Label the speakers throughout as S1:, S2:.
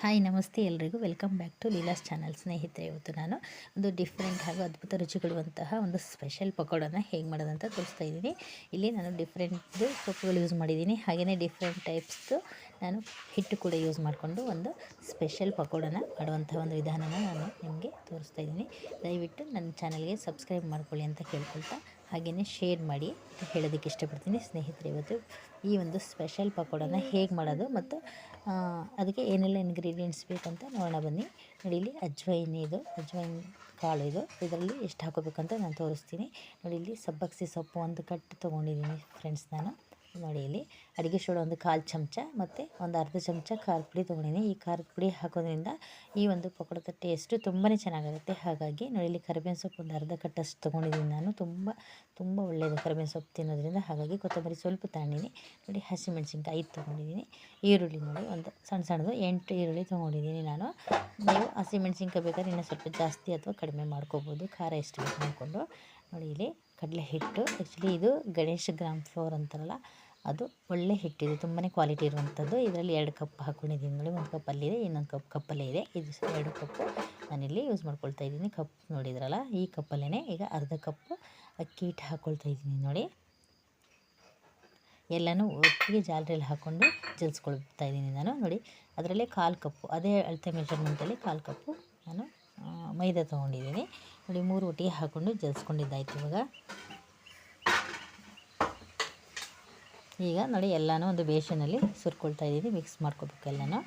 S1: Hi, ನಮಸ್ತೆ ಎಲ್ರಿಗೂ. Welcome back to Leela's channel ಸ್ನೇಹಿತರೆ, ಇವತ್ತು ನಾನು ಒಂದು ಡಿಫ್ರೆಂಟ್ ಹಾಗೂ ಅದ್ಭುತ ರುಚಿಗೊಳ್ಳುವಂತಹ ಒಂದು ಸ್ಪೆಷಲ್ ಪಕೋಡನ ಹೇಗೆ ಮಾಡೋದಂತ ತೋರಿಸ್ತಾ ಇದ್ದೀನಿ. ಇಲ್ಲಿ ನಾನು ಡಿಫ್ರೆಂಟ್ದು ಸೊಪ್ಪುಗಳು ಯೂಸ್ ಮಾಡಿದ್ದೀನಿ. ಹಾಗೆಯೇ ಡಿಫ್ರೆಂಟ್ ಟೈಪ್ಸ್ದು ನಾನು ಹಿಟ್ಟು ಕೂಡ ಯೂಸ್ ಮಾಡಿಕೊಂಡು ಒಂದು ಸ್ಪೆಷಲ್ ಪಕೋಡನ ಮಾಡುವಂಥ ಒಂದು ವಿಧಾನನ ನಾನು ನಿಮಗೆ ತೋರಿಸ್ತಾ ಇದ್ದೀನಿ. ದಯವಿಟ್ಟು ನನ್ನ ಚಾನಲ್ಗೆ ಸಬ್ಸ್ಕ್ರೈಬ್ ಮಾಡ್ಕೊಳ್ಳಿ ಅಂತ ಕೇಳ್ಕೊಳ್ತಾ ಹಾಗೆಯೇ ಶೇರ್ ಮಾಡಿ ಅಂತ ಹೇಳೋದಕ್ಕೆ ಇಷ್ಟಪಡ್ತೀನಿ. ಸ್ನೇಹಿತರೆ, ಇವತ್ತು ಈ ಒಂದು ಸ್ಪೆಷಲ್ ಪಕೋಡನ ಹೇಗೆ ಮಾಡೋದು ಮತ್ತು ಅದಕ್ಕೆ ಏನೆಲ್ಲ ಇಂಗ್ರೀಡಿಯೆಂಟ್ಸ್ ಬೇಕಂತ ನೋಡೋಣ ಬನ್ನಿ. ನೋಡಿ ಇಲ್ಲಿ ಅಜ್ವೈನ್ ಇದು, ಅಜ್ವೈನ್ ಕಾಳು ಇದು. ಇದರಲ್ಲಿ ಎಷ್ಟು ಹಾಕೋಬೇಕಂತ ನಾನು ತೋರಿಸ್ತೀನಿ. ನೋಡಿ ಇಲ್ಲಿ ಸಬ್ಬಕ್ಸಿ ಸೊಪ್ಪು ಒಂದು ಕಟ್ಟು ತೊಗೊಂಡಿದ್ದೀನಿ ಫ್ರೆಂಡ್ಸ್ ನಾನು. ನೋಡಿ ಇಲ್ಲಿ ಅಡುಗೆ ಸೋಡಾ ಒಂದು ಕಾಲು ಚಮಚ ಮತ್ತು ಒಂದು ಅರ್ಧ ಚಮಚ ಖಾರದ ಪುಡಿ ತೊಗೊಂಡಿನಿ ಈ ಖಾರದ ಪುಡಿ ಹಾಕೋದ್ರಿಂದ ಈ ಒಂದು ಪಕೋಡದ ಟೇಸ್ಟು ತುಂಬಾ ಚೆನ್ನಾಗಿರುತ್ತೆ. ಹಾಗಾಗಿ ನೋಡಿ, ಇಲ್ಲಿ ಕರಿಬೇವಿನ ಸೊಪ್ಪು ಒಂದು ಅರ್ಧ ಕಟ್ಟಷ್ಟು ತೊಗೊಂಡಿದ್ದೀನಿ ನಾನು. ತುಂಬ ತುಂಬ ಒಳ್ಳೆಯದು ಕರಿಬೇವಿನ ಸೊಪ್ಪು ತಿನ್ನೋದ್ರಿಂದ. ಹಾಗಾಗಿ ಕೊತ್ತಂಬರಿ ಸ್ವಲ್ಪ ತಗೊಂಡಿನಿ ನೋಡಿ, ಹಸಿಮೆಣ್ಸಿನ್ಕಾಯಿ ಐದು ತೊಗೊಂಡಿದ್ದೀನಿ. ಈರುಳ್ಳಿ ನೋಡಿ, ಒಂದು ಸಣ್ಣ ಸಣ್ಣದು ಎಂಟು ಈರುಳ್ಳಿ ತೊಗೊಂಡಿದ್ದೀನಿ ನಾನು. ನೀವು ಹಸಿಮೆಣ್ಸಿನ್ಕಾಯಿ ಬೇಕಾದ್ರೆ ಇನ್ನೂ ಸ್ವಲ್ಪ ಜಾಸ್ತಿ ಅಥವಾ ಕಡಿಮೆ ಮಾಡ್ಕೋಬೋದು. ಖಾರ ಎಷ್ಟು ಬೇಕು ನೋಡಿ, ಇಲ್ಲಿ ಕಡಲೆ ಹಿಟ್ಟು. ಆ್ಯಕ್ಚುಲಿ ಇದು ಗಣೇಶ ಗ್ರಾಮ್ ಫ್ಲೋರ್ ಅಂತಾರಲ್ಲ, ಅದು ಒಳ್ಳೆ ಹಿಟ್ಟಿದೆ ತುಂಬಾ ಕ್ವಾಲಿಟಿ ಇರುವಂಥದ್ದು ಇದರಲ್ಲಿ ಎರಡು ಕಪ್ ಹಾಕ್ಕೊಂಡಿದ್ದೀನಿ ನೋಡಿ, ಒಂದು ಕಪ್ಪಲ್ಲಿದೆ ಇನ್ನೊಂದು ಕಪ್ ಕಪ್ಪಲ್ಲೇ ಇದೆ. ಇದು ಎರಡು ಕಪ್ಪು ನಾನಿಲ್ಲಿ ಯೂಸ್ ಮಾಡ್ಕೊಳ್ತಾ ಇದ್ದೀನಿ. ಕಪ್ ನೋಡಿದ್ರಲ್ಲ, ಈ ಕಪ್ಪಲ್ಲೇ ಈಗ ಅರ್ಧ ಕಪ್ಪು ಅಕ್ಕಿ ಹಿಟ್ಟು ಹಾಕ್ಕೊಳ್ತಾ ಇದ್ದೀನಿ ನೋಡಿ. ಎಲ್ಲನೂ ಒಟ್ಟಿಗೆ ಜಾಲರಿಯಲ್ಲಿ ಹಾಕ್ಕೊಂಡು ಜಲ್ಸ್ಕೊಳ್ತಾ ಇದ್ದೀನಿ ನಾನು ನೋಡಿ. ಅದರಲ್ಲೇ ಕಾಲು ಕಪ್ಪು ಅದೇ ಅಳತೆ ಮೆಜರ್ಮೆಂಟಲ್ಲಿ ಕಾಲು ಕಪ್ಪು ನಾನು ಮೈದಾ ತೊಗೊಂಡಿದ್ದೀನಿ. ನೋಡಿ, ಮೂರು ಒಟ್ಟಿಗೆ ಹಾಕ್ಕೊಂಡು ಜಲ್ಸ್ಕೊಂಡಿದ್ದಾಯ್ತು ಇವಾಗ. ಈಗ ನೋಡಿ, ಎಲ್ಲನೂ ಒಂದು ಬೇಷನಲ್ಲಿ ಸುರ್ಕೊಳ್ತಾ ಇದ್ದೀನಿ ಮಿಕ್ಸ್ ಮಾಡ್ಕೋಬೇಕು ಎಲ್ಲನೂ.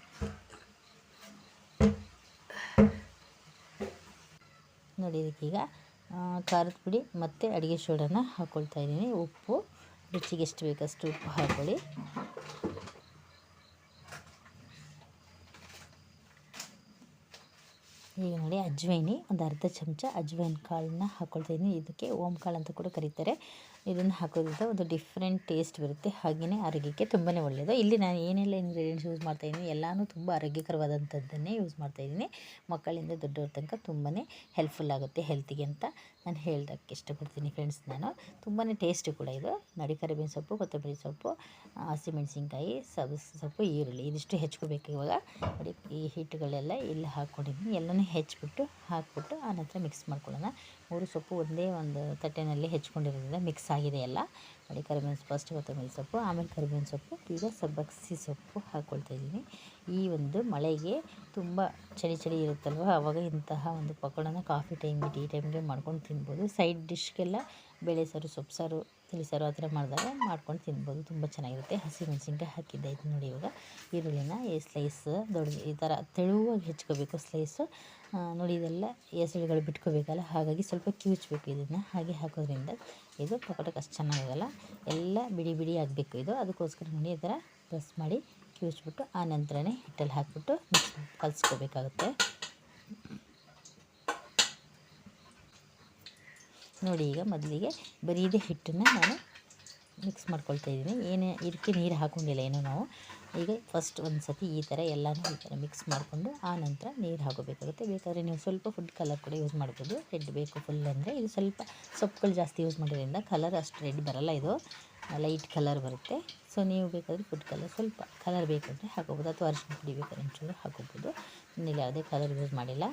S1: ನೋಡಿ ಇದಕ್ಕೀಗ ಖಾರದ ಪುಡಿ ಮತ್ತು ಅಡುಗೆ ಸೋಡಾನ ಹಾಕ್ಕೊಳ್ತಾ ಇದ್ದೀನಿ. ಉಪ್ಪು, ರುಚಿಗೆ ಎಷ್ಟು ಬೇಕಷ್ಟು ಉಪ್ಪು ಹಾಕ್ಕೊಳ್ಳಿ ಈಗ ನೋಡಿ ಅಜ್ವೈನಿ ಒಂದು ಅರ್ಧ ಚಮಚ ಅಜ್ವೈನ್ ಕಾಳನ್ನ ಹಾಕ್ಕೊಳ್ತಾ ಇದ್ದೀನಿ ಇದಕ್ಕೆ ಓಂ ಕಾಳು ಅಂತ ಕೂಡ ಕರೀತಾರೆ. ಇದನ್ನು ಹಾಕೋದ್ರಿಂದ ಒಂದು ಡಿಫ್ರೆಂಟ್ ಟೇಸ್ಟ್ ಬರುತ್ತೆ. ಹಾಗೆಯೇ ಆರೋಗ್ಯಕ್ಕೆ ತುಂಬಾ ಒಳ್ಳೆಯದು ಇಲ್ಲಿ ನಾನು ಏನೆಲ್ಲ ಇಂಗ್ರೀಡಿಯೆಂಟ್ಸ್ ಯೂಸ್ ಮಾಡ್ತಾಯಿದ್ದೀನಿ ಎಲ್ಲನೂ ತುಂಬ ಆರೋಗ್ಯಕರವಾದಂಥದ್ದನ್ನೇ ಯೂಸ್ ಮಾಡ್ತಾಯಿದ್ದೀನಿ ಮಕ್ಕಳಿಂದ ದೊಡ್ಡವ್ರ ತನಕ ತುಂಬಾ ಹೆಲ್ಪ್ಫುಲ್ ಆಗುತ್ತೆ ಹೆಲ್ತಿಗೆ ಅಂತ ನಾನು ಹೇಳೋಕ್ಕೆ ಇಷ್ಟಪಡ್ತೀನಿ ಫ್ರೆಂಡ್ಸ್ ನಾನು. ತುಂಬಾ ಟೇಸ್ಟಿ ಕೂಡ ಇದು. ನಡಿ, ಕರಿಬೇವಿನ ಸೊಪ್ಪು, ಕೊತ್ತಂಬರಿ ಸೊಪ್ಪು ಹಸಿಮೆಣಸಿನ್ಕಾಯಿ ಸಬ್ಸ್ ಸೊಪ್ಪು, ಈರುಳ್ಳಿ, ಇದಿಷ್ಟು ಹೆಚ್ಕೋಬೇಕು ಇವಾಗ. ನೋಡಿ, ಈ ಹಿಟ್ಟುಗಳೆಲ್ಲ ಇಲ್ಲಿ ಹಾಕ್ಕೊಂಡಿದ್ದೀನಿ. ಎಲ್ಲನೂ ಹೆಚ್ಚಿಬಿಟ್ಟು ಹಾಕ್ಬಿಟ್ಟು ಆನಂತರ ಮಿಕ್ಸ್ ಮಾಡ್ಕೊಳ್ಳೋಣ. ಮೂರು ಸೊಪ್ಪು ಒಂದೇ ಒಂದು ತಟ್ಟೆನಲ್ಲಿ ಹೆಚ್ಕೊಂಡಿರೋದ್ರಿಂದ ಮಿಕ್ಸ್ ಆಗಿದೆ ಎಲ್ಲ. ಕರಿಬೇವಿನ ಫಸ್ಟ್ ಕೊತ್ತಂಬರಿ ಸೊಪ್ಪು, ಆಮೇಲೆ ಕರಿಬೇವಿನ ಸೊಪ್ಪು, ಈಗ ಸಬ್ಬಕ್ಸಿ ಸೊಪ್ಪು ಹಾಕ್ಕೊಳ್ತಾ ಇದ್ದೀನಿ. ಈ ಒಂದು ಮಳೆಗೆ ತುಂಬ ಚಳಿ ಚಳಿ ಇರುತ್ತಲ್ವ ಆವಾಗ ಇಂತಹ ಒಂದು ಪಕೋಡನ ಕಾಫಿ ಟೈಮ್ಗೆ ಟೀ ಟೈಮ್ಗೆ ಮಾಡ್ಕೊಂಡು ತಿನ್ಬೋದು. ಸೈಡ್ ಡಿಶ್ಗೆಲ್ಲ ಬೇಳೆ ಸಾರು, ಸೊಪ್ಪು ಸಾರು ತಿಳಿಸಾರು ಆ ಥರ ಮಾಡಿದಾಗ ಮಾಡ್ಕೊಂಡು ತಿನ್ಬೋದು. ತುಂಬ ಚೆನ್ನಾಗಿರುತ್ತೆ. ಹಸಿ ಹಾಕಿದ್ದೆ ಇದು ನೋಡಿ ಇವಾಗ. ಈರುಳ್ಳಿನ ಈ ಸ್ಲೈಸ್ ದೊಡ್ಡ ಈ ಥರ ತೆಳುವಾಗಿ ಹೆಚ್ಕೋಬೇಕು ಸ್ಲೈಸು ನೋಡಿ ಇದೆಲ್ಲ ಎಸಳುಗಳು ಬಿಟ್ಕೋಬೇಕಲ್ಲ, ಹಾಗಾಗಿ ಸ್ವಲ್ಪ ಕ್ಯೂಚ್ಬೇಕು ಇದನ್ನು. ಹಾಗೆ ಹಾಕೋದ್ರಿಂದ ಇದು ಪಕೋಟಕ್ಕೆ ಅಷ್ಟು ಚೆನ್ನಾಗಿರಲ್ಲ. ಎಲ್ಲ ಬಿಡಿ ಬಿಡಿ ಆಗಬೇಕು ಇದು. ಅದಕ್ಕೋಸ್ಕರ ನೋಡಿ ಈ ಥರ ಪ್ರೆಸ್ ಮಾಡಿ ಕಿವುಚ್ಬಿಟ್ಟು, ಆ ನಂತರನೇ ಹಿಟ್ಟಲ್ಲಿ ಹಾಕಿಬಿಟ್ಟು ಮಿಕ್ಸ್ ಕಲಿಸ್ಕೋಬೇಕಾಗುತ್ತೆ. ನೋಡಿ ಈಗ ಮೊದಲಿಗೆ ಬರೀ ಇದೇ ಹಿಟ್ಟನ್ನು ನಾನು ಮಿಕ್ಸ್ ಮಾಡ್ಕೊಳ್ತಾ ಇದ್ದೀನಿ. ಏನೇ ಇದಕ್ಕೆ ನೀರು ಹಾಕೊಂಡಿಲ್ಲ ಏನು ನಾವು. ಈಗ ಫಸ್ಟ್ ಒಂದು ಸತಿ ಈ ಥರ ಎಲ್ಲನೂ ಈ ಥರ ಮಿಕ್ಸ್ ಮಾಡಿಕೊಂಡು ಆ ನಂತರ ನೀರು ಹಾಕೋಬೇಕಾಗುತ್ತೆ. ಬೇಕಾದರೆ ನೀವು ಸ್ವಲ್ಪ ಫುಡ್ ಕಲರ್ ಕೂಡ ಯೂಸ್ ಮಾಡ್ಬೋದು. ರೆಡ್ ಬೇಕು ಫುಲ್ ಅಂದರೆ ಇದು ಸ್ವಲ್ಪ ಸೊಪ್ಪುಗಳು ಜಾಸ್ತಿ ಯೂಸ್ ಮಾಡೋದ್ರಿಂದ ಕಲರ್ ಅಷ್ಟು ರೆಡ್ ಬರಲ್ಲ ಇದು. ಲೈಟ್ ಕಲರ್ ಬರುತ್ತೆ. ಸೊ ನೀವು ಬೇಕಾದರೆ ಫುಡ್ ಕಲರ್ ಸ್ವಲ್ಪ ಕಲರ್ ಬೇಕಂದರೆ ಹಾಕೋಬೋದು. ಅಥವಾ ಅರಿಶಿನ ಪುಡಿ ಬೇಕಾದ್ರೆ ಒಂಚೂರು ಹಾಕೋಬೋದು. ಇಲ್ಲಿ ಯಾವುದೇ ಕಲರ್ ಯೂಸ್ ಮಾಡಿಲ್ಲ.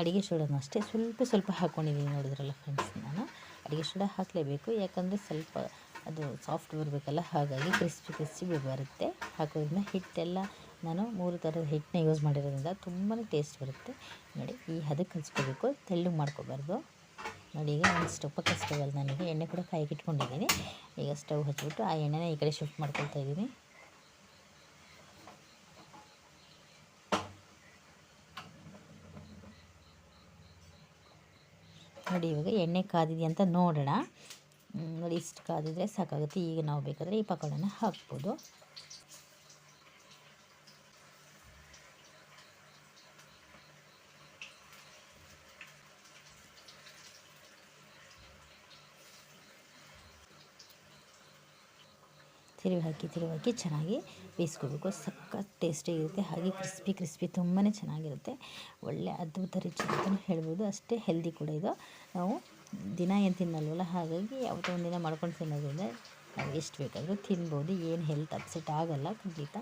S1: ಅಡುಗೆ ಸೋಡಾನು ಅಷ್ಟೇ ಸ್ವಲ್ಪ ಸ್ವಲ್ಪ ಹಾಕ್ಕೊಂಡಿದ್ದೀನಿ ನೋಡಿದ್ರಲ್ಲ ಫ್ರೆಂಡ್ಸ್ ನಾನು. ಅಡುಗೆ ಸೋಡಾ ಹಾಕಲೇಬೇಕು, ಯಾಕಂದರೆ ಸ್ವಲ್ಪ ಅದು ಸಾಫ್ಟ್ ಬರಬೇಕಲ್ಲ, ಹಾಗಾಗಿ ಕ್ರಿಸ್ಪಿ ಕ್ರಿಸ್ಪಿ ಬರುತ್ತೆ. ಹಾಕೋದ್ರಿಂದ ಹಿಟ್ಟೆಲ್ಲ ನಾನು ಮೂರು ಥರದ ಹಿಟ್ಟನ್ನ ಯೂಸ್ ಮಾಡಿರೋದ್ರಿಂದ ತುಂಬಾ ಟೇಸ್ಟ್ ಬರುತ್ತೆ. ನೋಡಿ, ಈ ಹದಕ್ಕೆ ಕಲಿಸ್ಕೋಬೇಕು ತೆಳ್ಳು ಮಾಡ್ಕೋಬಾರ್ದು. ನೋಡಿ, ಈಗ ಒಂದು ಸ್ಟವ್ ಪಕ್ಕ ನನಗೆ ಎಣ್ಣೆ ಕೂಡ ಕಾಯಿಗೆ ಇಟ್ಕೊಂಡಿದ್ದೀನಿ. ಈಗ ಸ್ಟವ್ ಹಚ್ಚಿಬಿಟ್ಟು ಆ ಎಣ್ಣೆನ ಈ ಕಡೆ ಶಿಫ್ಟ್ ಮಾಡ್ಕೊಳ್ತಾ ಇದ್ದೀನಿ. ನೋಡಿ, ಇವಾಗ ಎಣ್ಣೆ ಕಾದಿದೆಯಾ ಅಂತ ನೋಡೋಣ. ನೋಡಿ, ಇಷ್ಟು ಕಾದಿದ್ರೆ ಸಾಕಾಗುತ್ತೆ. ಈಗ ನಾವು ಬೇಕಾದರೆ ಈ ಪಕೋಡನ ಹಾಕ್ಬೋದು. ತಿರುವಿ ಹಾಕಿ ತಿರುವಿ ಹಾಕಿ ಚೆನ್ನಾಗಿ ಬೇಯಿಸ್ಕೋಬೇಕು. ಸಖತ್ ಟೇಸ್ಟಿ ಇರುತ್ತೆ. ಹಾಗೆ ಕ್ರಿಸ್ಪಿ ಕ್ರಿಸ್ಪಿ ತುಂಬಾ ಚೆನ್ನಾಗಿರುತ್ತೆ. ಒಳ್ಳೆ ಅದ್ಭುತ ರುಚಿ ಅಂತಲೂ ಹೇಳ್ಬೋದು. ಅಷ್ಟೇ ಹೆಲ್ದಿ ಕೂಡ ಇದು. ನಾವು ದಿನ ಏನು ತಿನ್ನಲ್ವಲ್ಲ? ಹಾಗಾಗಿ ಯಾವತ್ತೋ ಒಂದಿನ ಮಾಡ್ಕೊಂಡು ತಿನ್ನೋದ್ರಿಂದ ಎಷ್ಟು ಬೇಕಾದರೂ ತಿನ್ಬೋದು. ಏನು ಹೆಲ್ತ್ ಅಪ್ಸೆಟ್ ಆಗೋಲ್ಲ ಖಂಡಿತ.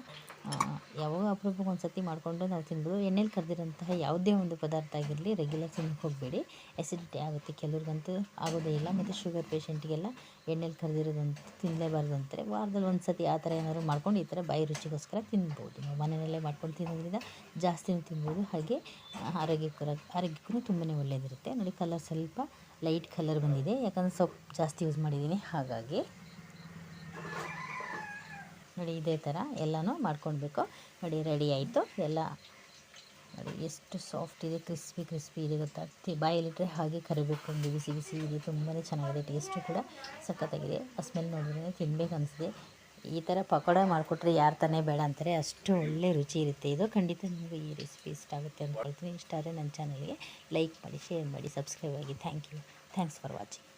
S1: ಯಾವಾಗ ಅಪರೂಪಕ್ಕೆ ಒಂದು ಸತಿ ಮಾಡಿಕೊಂಡು ನಾವು ತಿನ್ಬೋದು. ಎಣ್ಣೆಲಿ ಕರೆದಿರೋಂತಹ ಯಾವುದೇ ಒಂದು ಪದಾರ್ಥ ಆಗಿರಲಿ ರೆಗ್ಯುಲರ್ ತಿನ್ನಕ್ಕೆ ಹೋಗಬೇಡಿ. ಎಸಿಡಿಟಿ ಆಗುತ್ತೆ. ಕೆಲವ್ರಿಗಂತೂ ಆಗೋದೇ ಇಲ್ಲ. ಮತ್ತು ಶುಗರ್ ಪೇಷೆಂಟ್ಗೆಲ್ಲ ಎಣ್ಣೆಲಿ ಕರೆದಿರೋದಂತೂ ತಿನ್ನಲೇಬಾರ್ದು ಅಂತಾರೆ. ವಾರದಲ್ಲಿ ಒಂದು ಸತಿ ಆ ಥರ ಏನಾದ್ರು ಮಾಡ್ಕೊಂಡು ಈ ಥರ ಬಾಯಿ ರುಚಿಗೋಸ್ಕರ ತಿನ್ಬೋದು. ನಾವು ಮನೆಯಲ್ಲೇ ಮಾಡ್ಕೊಂಡು ತಿನ್ನೋದ್ರಿಂದ ಜಾಸ್ತಿನೂ ತಿನ್ಬೋದು. ಹಾಗೆ ಆರೋಗ್ಯಕರ, ಆರೋಗ್ಯಕ್ಕೂ ತುಂಬಾ ಒಳ್ಳೆಯದಿರುತ್ತೆ ನೋಡಿ ಕಲರ್ ಸ್ವಲ್ಪ ಲೈಟ್ ಕಲರ್ ಬಂದಿದೆ. ಯಾಕಂದರೆ ಸೊಪ್ಪು ಜಾಸ್ತಿ ಯೂಸ್ ಮಾಡಿದ್ದೀನಿ. ಹಾಗಾಗಿ ನೋಡಿ, ಇದೇ ಥರ ಎಲ್ಲನೂ ಮಾಡ್ಕೊಳ್ಬೇಕು. ನೋಡಿ, ರೆಡಿ ಆಯಿತು. ಎಲ್ಲ ನೋಡಿ, ಎಷ್ಟು ಸಾಫ್ಟ್ ಇದೆ, ಕ್ರಿಸ್ಪಿ ಕ್ರಿಸ್ಪಿ ಇದೆ ಗೊತ್ತಾ? ಬಾಯಲ್ಲಿಟ್ಟರೆ ಹಾಗೆ ಕರಿಬೇಕು ಬಿಸಿ ಬಿಸಿ ಇದೆ. ತುಂಬಾ ಚೆನ್ನಾಗಿದೆ, ಟೇಸ್ಟು ಕೂಡ ಸಖತ್ತಾಗಿದೆ. ಆ ಸ್ಮೆಲ್ ನೋಡಿದ್ರೆ ತಿನ್ಬೇಕು ಅನಿಸಿದೆ ಈ ಥರ ಪಕೋಡ ಮಾಡಿಕೊಟ್ರೆ ಯಾರು ತಾನೇ ಬೇಡ ಅಂತಾರೆ. ಅಷ್ಟು ಒಳ್ಳೆ ರುಚಿ ಇರುತ್ತೆ. ಇದು ಖಂಡಿತ ನಿಮಗೆ ಈ ರೆಸಿಪಿ ಇಷ್ಟ ಆಗುತ್ತೆ ಅಂತ ಹೇಳ್ತೀನಿ ಇಷ್ಟ ಆದರೆ ನನ್ನ ಚಾನಲ್ಗೆ ಲೈಕ್ ಮಾಡಿ ಶೇರ್ ಮಾಡಿ ಸಬ್ಸ್ಕ್ರೈಬ್ ಆಗಿ. Thank you thanks for watching